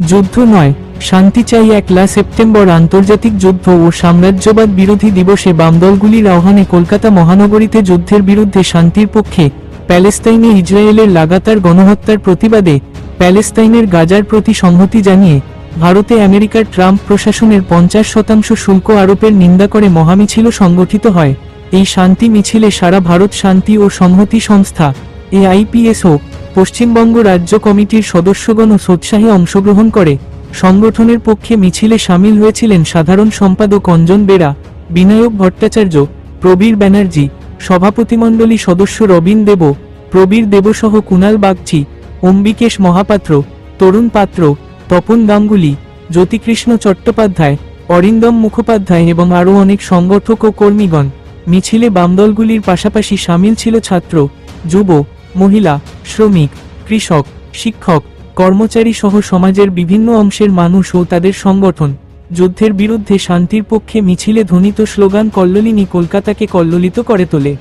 যুদ্ধ নয়, শান্তি চাই একলা সেপ্টেম্বর আন্তর্জাতিক যুদ্ধ ও সাম্রাজ্যবাদ বিরোধী দিবসে বামদলগুলির আহ্বানে কলকাতা মহানগরীতে যুদ্ধের বিরুদ্ধে শান্তির পক্ষে প্যালেস্তাইনে ইসরায়েলের লাগাতার গণহত্যার প্রতিবাদে প্যালেস্তাইনের গাজার প্রতি সংহতি জানিয়ে ভারতে আমেরিকার ট্রাম্প প্রশাসনের পঞ্চাশ শতাংশ শুল্ক আরোপের নিন্দা করে মহামিছিল সংগঠিত হয়। এই শান্তি মিছিলে সারা ভারত শান্তি ও সংহতি সংস্থা এআইপিএসও পশ্চিমবঙ্গ রাজ্য কমিটির সদস্যগণ সোৎসাহে অংশগ্রহণ করে। সংগঠনের পক্ষে মিছিলে সামিল হয়েছিলেন সাধারণ সম্পাদক অঞ্জন বেরা, বিনায়ক ভট্টাচার্য, প্রবীর ব্যানার্জি, সভাপতিমণ্ডলী সদস্য রবীন দেব, প্রবীর দেবসহ কুণাল বাগচি, অম্বিকেশ মহাপাত্র, তরুণ পাত্র, তপন গাঙ্গুলি, জ্যোতিকৃষ্ণ চট্টোপাধ্যায়, অরিন্দম মুখোপাধ্যায় এবং আরও অনেক সংগঠক ও কর্মীগণ। মিছিলে বামদলগুলির পাশাপাশি সামিল ছিল ছাত্র, যুব মহিলা, শ্রমিক, কৃষক, শিক্ষক, কর্মচারী সহ সমাজের বিভিন্ন অংশের মানুষ ও তাদের সংগঠন যুদ্ধের বিরুদ্ধে শান্তির পক্ষে মিছিলে ধ্বনিত স্লোগান কল্লোলিনী কলকাতাকে কল্লোলিত করে তোলে।